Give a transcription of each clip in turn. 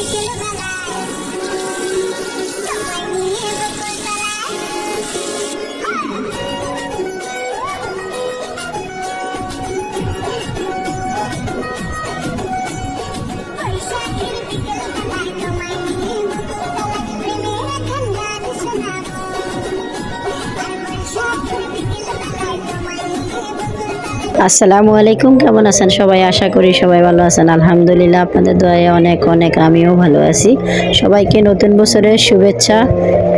si quieres ganar. আসসালামু আলাইকুম, কেমন আছেন সবাই? আশা করি সবাই ভালো আছেন। আলহামদুলিল্লাহ, আপনাদের দয়ায় অনেক অনেক আমিও ভালো আছি। সবাইকে নতুন বছরের শুভেচ্ছা।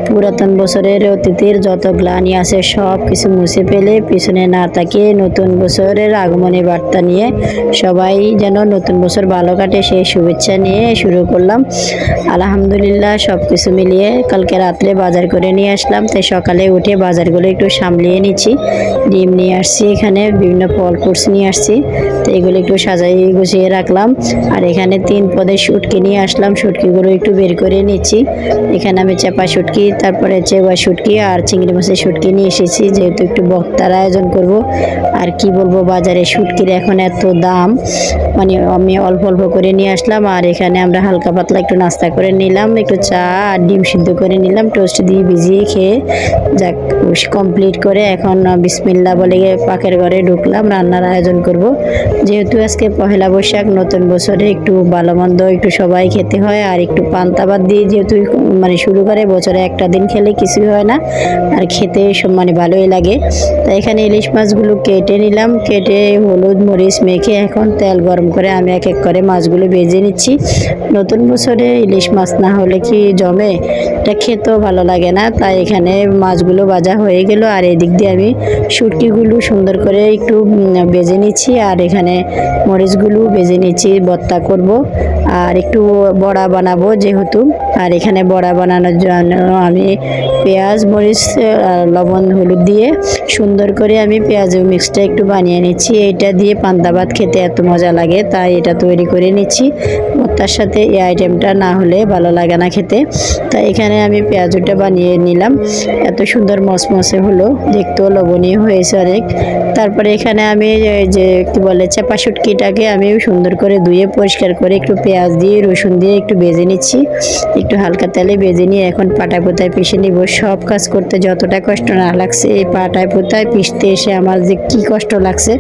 পুরাতন বছরের অতীতের যত গ্লানি আছে, সব কিছু মুছে ফেলে পিছনে না তাকিয়ে নতুন বছরের আগমনী বার্তা নিয়ে সবাই যেন নতুন বছর ভালো কাটে সেই শুভেচ্ছা নিয়ে শুরু করলাম। আলহামদুলিল্লাহ, সব কিছু মিলিয়ে কালকে রাত্রে বাজার করে নিয়ে আসলাম। তাই সকালে উঠে বাজারগুলো একটু সামলিয়ে নিচ্ছি। ডিম নিয়ে আসছি এখানে, বিভিন্ন ফল ফ্রুটস নিয়ে আসছি। তো এগুলো একটু সাজাই গুছিয়ে রাখলাম। আর এখানে তিন পদের শুটকি নিয়ে আসলাম। শুটকিগুলো একটু বের করে নিচ্ছি। এখানে আমি চাপা শুটকি তারপরে চেবা শুটকি আর চিংড়ি মাছের শুটকি নিয়ে এসেছি, যেহেতু একটু বক্তার আয়োজন করব। আর কি বলব, বাজারে শুটকির এখন এত দাম মানে আমি অল্প অল্প করে নিয়ে আসলাম আর এখানে আমরা হালকা পাতলা একটু নাস্তা করে নিলাম, একটু চা আর ডিম সিদ্ধ করে নিলাম, টোস্ট দিয়ে ভিজিয়ে খেয়ে যাক কমপ্লিট করে এখন বিসমিল্লা বলে পাকের ঘরে ঢুকলাম, রান্নার আয়োজন করব। যেহেতু আজকে পহেলা বৈশাখ, নতুন বছরে একটু ভালো মন্দ একটু সবাই খেতে হয় আর একটু পান্তাবাদ দিয়ে যেহেতু মানে শুরু করে, বছরে একটা দিন খেলে কিছুই হয় না। আর খেতে মানে ভালোই লাগে। তাই এখানে ইলিশ মাছগুলো কেটে নিলাম। কেটে হলুদ মরিচ মেখে এখন তেল গরম করে আমি এক এক করে মাছগুলো ভেজে নিচ্ছি। নতুন বছরে ইলিশ মাছ না হলে কি জমে? এটা খেতেও ভালো লাগে না। তাই এখানে মাছগুলো ভাজা হয়ে গেল। আর এদিক দিয়ে আমি শুটকিগুলো সুন্দর করে একটু ভেজে নিচ্ছি। আর এখানে মরিচগুলো ভেজে নিচ্ছি। ভর্তা করব। আর একটু বড়া বানাবো যেহেতু। আর এখানে বড়া বানানোর জন্য আমি পেঁয়াজ, মরিচ লবণ, হলুদ দিয়ে সুন্দর করে আমি পেঁয়াজ মিক্সটা একটু বানিয়ে নিচ্ছি। এটা দিয়ে পান্তা ভাত খেতে এত মজা লাগে, তাই এটা তৈরি করে নিচ্ছি। ভর্তার সাথে এই আইটেমটা না হলে ভালো লাগে না খেতে। তাই এখানে আমি পেঁয়াজটা বানিয়ে নিলাম। এত সুন্দর মসমসে হলো, দেখতেও লবণীয় হয়েছে অনেক। তারপরে এখানে আমি যে কি বলে, চাপা শুটকিটাকে আমি সুন্দর করে ধুয়ে পরিষ্কার করে একটু পেঁয়াজ দিয়ে, রসুন দিয়ে একটু বেজে নিচ্ছি। একটু হালকা তেলে বেজে নিয়ে এখন পাটা পোতায় পিষে নিব। সব কাজ করতে যতটা কষ্ট না লাগছে, এই পাটায় পোতায় পিষতে এসে আমার যে কি কষ্ট লাগছে,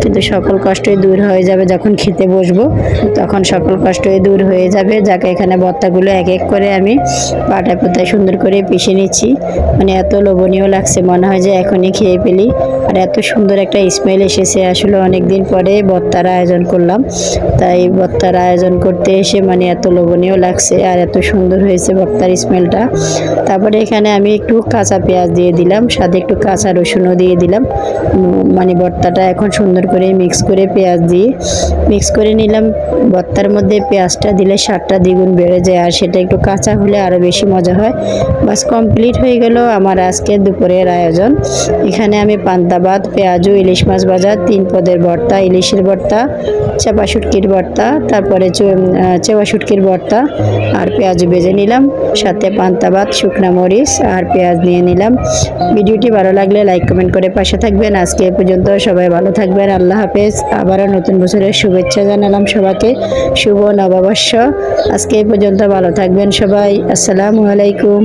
কিন্তু সকল কষ্টই দূর হয়ে যাবে যখন খেতে বসবো। তখন সকল কষ্টই দূর হয়ে যাবে, যাকে এখানে ভর্তাগুলো এক এক করে আমি পাটায় পোতায় সুন্দর করে পিষে নিচ্ছি। মানে এত লোভনীয় লাগছে, মনে হয় যে এখনই খেয়ে ফেলি। আর এত সুন্দর একটা স্মেল এসেছে, আসলে অনেক দিন পরে ভর্তার আয়োজন করলাম। তাই ভর্তার আয়োজন করতে এসে মানে এত লোভনীয় লাগছে আর এত সুন্দর হয়েছে ভর্তার স্মেলটা তারপরে এখানে আমি একটু কাঁচা পেঁয়াজ দিয়ে দিলাম, সাথে একটু কাঁচা রসুনও দিয়ে দিলাম। মানে ভর্তাটা এখন সুন্দর করে মিক্স করে পেঁয়াজ দিয়ে মিক্স করে নিলাম। ভর্তার মধ্যে পেঁয়াজটা দিলে সাতটা দ্বিগুণ বেড়ে যায় আর সেটা একটু কাঁচা হলে আরও বেশি মজা হয়। বাস কমপ্লিট হয়ে গেল আমার আজকে দুপুরের আয়োজন। এখানে আমি পান্তা ভাত পেঁয়াজু ইলিশ মাছ ভাজা তিন পদের ভর্তা ইলিশের ভর্তা চাপা শুটকির ভর্তা তারপরে চু- আহ, চেওয়া শুটকির ভর্তা আর পেঁয়াজু ভেজে নিলাম। সাথে পান্তা ভাত শুকনা মরিচ আর পেঁয়াজ নিয়ে নিলাম। ভিডিওটি ভালো লাগলে লাইক কমেন্ট করে পাশে থাকবেন। আজকে এ পর্যন্ত সবাই ভালো থাকবেন। আল্লাহ হাফেজ। আবারও নতুন বছরের শুভেচ্ছা জানালাম সবাইকে। শুভ নববর্ষ আজকে এই পর্যন্ত ভালো থাকবেন সবাই। আসসালামু আলাইকুম।